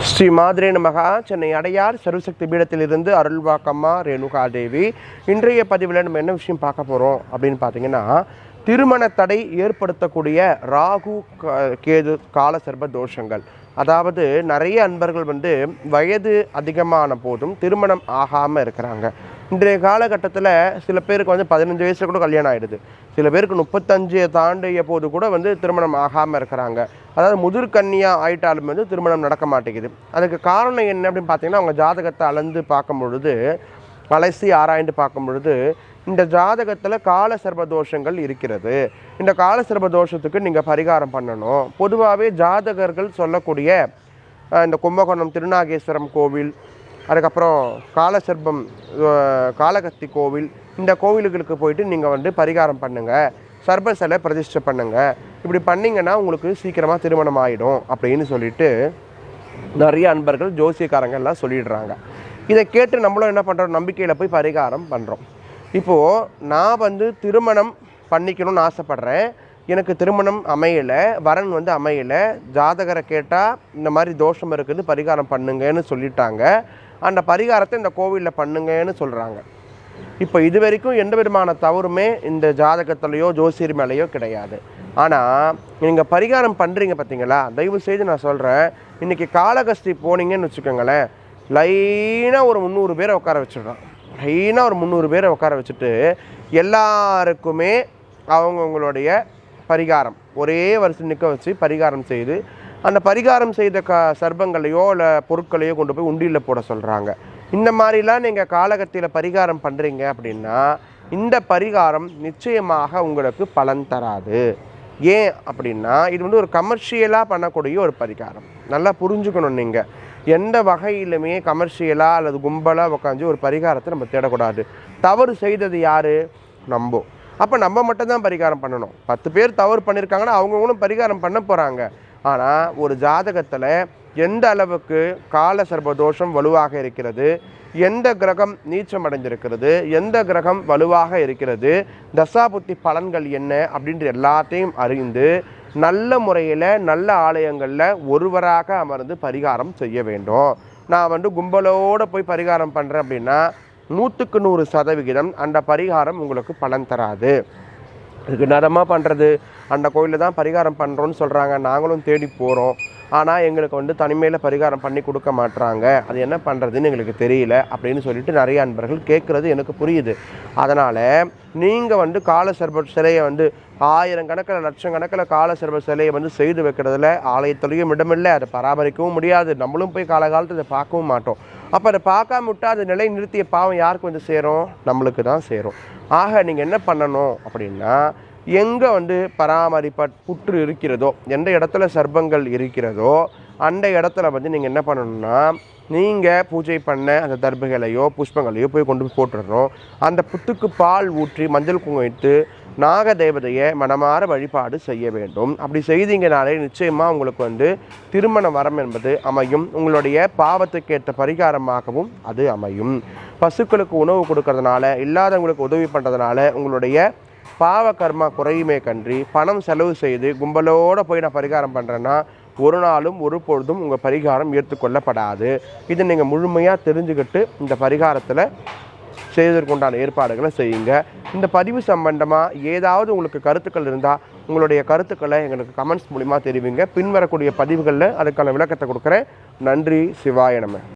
ஸ்ரீ மாதிரே நமகா. சென்னை அடையார் சர்வசக்தி பீடத்திலிருந்து அருள்வாக்கம்மா ரேணுகா தேவி இன்றைய பதிவில் நம்ம என்ன விஷயம் பார்க்க போகிறோம் அப்படின்னு பார்த்தீங்கன்னா திருமண தடை ஏற்படுத்தக்கூடிய ராகு க- கேது கால சர்ப தோஷங்கள். அதாவது நிறைய அன்பர்கள் வந்து வயது அதிகமான போதும் திருமணம் ஆகாமல் இருக்கிறாங்க. இன்றைய காலகட்டத்தில் சில பேருக்கு வந்து பதினஞ்சு வயசில் கூட கல்யாணம் ஆகிடுது சில பேருக்கு முப்பத்தஞ்சு தாண்டிய போது கூட வந்து திருமணம் ஆகாமல் இருக்கிறாங்க. அதாவது முதிர்கன்னியாக ஆயிட்டாலும் வந்து திருமணம் நடக்க மாட்டேங்குது. அதுக்கு காரணம் என்ன அப்படின்னு பார்த்தீங்கன்னா அவங்க ஜாதகத்தை அளந்து பார்க்கும் பொழுது அலசி ஆராய்ந்து பார்க்கும் பொழுது இந்த ஜாதகத்தில் கால சர்ப தோஷங்கள் இருக்கிறது. இந்த கால சர்ப தோஷத்துக்கு நீங்கள் பரிகாரம் பண்ணணும். பொதுவாகவே ஜாதகர்கள் சொல்லக்கூடிய இந்த கும்பகோணம் திருநாகேஸ்வரம் கோவில் அதுக்கப்புறம் காலசர்பம் காலகத்தி கோவில் இந்த கோவிலுகளுக்கு போயிட்டு நீங்கள் வந்து பரிகாரம் பண்ணுங்கள் சர்பசலை பிரதிஷ்டை பண்ணுங்கள் இப்படி பண்ணிங்கன்னா உங்களுக்கு சீக்கிரமாக திருமணம் ஆகிடும் அப்படின்னு சொல்லிட்டு நிறைய அன்பர்கள் ஜோசியக்காரங்க எல்லாம் சொல்லிடுறாங்க. இதை கேட்டு நம்மளும் என்ன பண்ணுறோம் நம்பிக்கையில் போய் பரிகாரம் பண்ணுறோம் இப்போது நான் வந்து திருமணம் பண்ணிக்கணும்னு ஆசைப்பட்றேன். எனக்கு திருமணம் அமையலை வரன் வந்து அமையலை. ஜாதகரை கேட்டால் இந்த மாதிரி தோஷம் இருக்குது பரிகாரம் பண்ணுங்கன்னு சொல்லிட்டாங்க. அந்த பரிகாரத்தை இந்த கோவிலில் பண்ணுங்கன்னு சொல்கிறாங்க இப்போ இது வரைக்கும் எந்த விதமான தவறுமே இந்த ஜாதகத்துலேயோ ஜோசியர் மேலேயோ கிடையாது. ஆனால் நீங்கள் பரிகாரம் பண்ணுறீங்க பார்த்தீங்களா தயவு செய்து நான் சொல்கிறேன் இன்றைக்கி காளகஸ்தி போனீங்கன்னு வச்சுக்கோங்களேன். லைனாக ஒரு முந்நூறு பேரை உட்கார வச்சுடுறோம். லைனாக ஒரு முந்நூறு பேரை உட்கார வச்சுட்டு எல்லாருக்குமே அவங்கவுங்களுடைய பரிகாரம். ஒரே வருஷம் நிற்க வச்சு பரிகாரம் செய்து அந்த பரிகாரம் செய்த க சர்பங்களையோ இல்லை பொருட்களையோ கொண்டு போய் உண்டியில் போட சொல்கிறாங்க இந்த மாதிரிலாம் நீங்கள் காலகத்தியில் பரிகாரம் பண்ணுறீங்க அப்படின்னா இந்த பரிகாரம் நிச்சயமாக உங்களுக்கு பலன் தராது. ஏன் அப்படின்னா இது வந்து ஒரு கமர்ஷியலாக பண்ணக்கூடிய ஒரு பரிகாரம். நல்லா புரிஞ்சுக்கணும் நீங்கள் எந்த வகையிலுமே கமர்ஷியலாக அல்லது கும்பலாக உட்காந்து ஒரு பரிகாரத்தை நம்ம தேடக்கூடாது. தவறு செய்தது யார்? நம்போ அப்போ நம்ம மட்டும்தான் பரிகாரம் பண்ணணும். பத்து பேர் தவறு பண்ணியிருக்காங்கன்னா அவங்கவுங்களும் பரிகாரம் பண்ண போகிறாங்க ஆனால் ஒரு ஜாதகத்தில் எந்த அளவுக்கு கால சர்வதோஷம் வலுவாக இருக்கிறது? எந்த கிரகம் நீச்சம் அடைஞ்சிருக்கிறது எந்த கிரகம் வலுவாக இருக்கிறது? தசாபுத்தி பலன்கள் என்ன? அப்படின்ற எல்லாத்தையும் அறிந்து நல்ல முறையில் நல்ல ஆலயங்களில் ஒருவராக அமர்ந்து பரிகாரம் செய்ய வேண்டும். நான் வந்து கும்பலோடு போய் பரிகாரம் பண்ணுறேன் அப்படின்னா நூற்றுக்கு நூறு சதவிகிதம் அந்த பரிகாரம் உங்களுக்கு பலன் தராது. இதுக்கு நேரமாக பண்ணுறது அந்த கோயிலில் தான் பரிகாரம் பண்ணுறோன்னு சொல்கிறாங்க நாங்களும் தேடி போகிறோம் ஆனால் எங்களுக்கு வந்து தனிமையில் பரிகாரம் பண்ணி கொடுக்க மாட்டுறாங்க அது என்ன பண்ணுறதுன்னு எங்களுக்கு தெரியல அப்படின்னு சொல்லிட்டு நிறைய அன்பர்கள் கேட்குறது எனக்கு புரியுது. அதனால் நீங்கள் வந்து காலசர்ப சிலையை வந்து ஆயிரம் கணக்கில் லட்சம் கணக்கில் கால சிலையை வந்து செய்து வைக்கிறதுல ஆலயத்துலேயும் இடமில்லை. அதை பராமரிக்கவும் முடியாது. நம்மளும் போய் காலகாலத்தில் அதை பார்க்கவும் மாட்டோம். அப்போ அதை பார்க்காம விட்டா அது நிலை நிறுத்திய பாவம் யாருக்கு வந்து சேரும்? நம்மளுக்கு தான் சேரும். ஆக நீங்கள் என்ன பண்ணணும் அப்படின்னா எங்கே வந்து பராமரிப்ப புற்று இருக்கிறதோ எந்த இடத்துல சர்ப்பங்கள் இருக்கிறதோ அந்த இடத்துல வந்து நீங்கள் என்ன பண்ணணும்னா நீங்கள் பூஜை பண்ண அந்த தர்பங்களையோ புஷ்பங்களையோ போய் கொண்டு போய் போட்டுடணும் அந்த புத்துக்கு பால் ஊற்றி மஞ்சள் குங்கம் வைத்து நாக தேவதையை மனமாற வழிபாடு செய்ய வேண்டும். அப்படி செய்தீங்கனாலே நிச்சயமாக உங்களுக்கு வந்து திருமண வரம் என்பது அமையும். உங்களுடைய பாவத்துக்கேற்ற பரிகாரமாகவும் அது அமையும். பசுக்களுக்கு உணவு கொடுக்கறதுனால இல்லாதவங்களுக்கு உதவி பண்ணுறதுனால உங்களுடைய பாவ கர்மா குறையுமே கன்றி பணம் செலவு செய்து கும்பலோடு போய் நான் பரிகாரம் பண்ணுறேன்னா ஒரு நாளும் ஒரு பொழுதும் உங்கள் பரிகாரம் ஏற்றுக்கொள்ளப்படாது. இதை நீங்கள் முழுமையாக தெரிஞ்சுக்கிட்டு இந்த பரிகாரத்தில் செய்வதற்குண்டான ஏற்பாடுகளை செய்யுங்க. இந்த பதிவு சம்பந்தமாக ஏதாவது உங்களுக்கு கருத்துக்கள் இருந்தால் உங்களுடைய கருத்துக்களை எங்களுக்கு கமெண்ட்ஸ் மூலிமா தெரிவிங்க. பின்வரக்கூடிய பதிவுகளில் அதுக்கான விளக்கத்தை கொடுக்குறேன். நன்றி சிவாய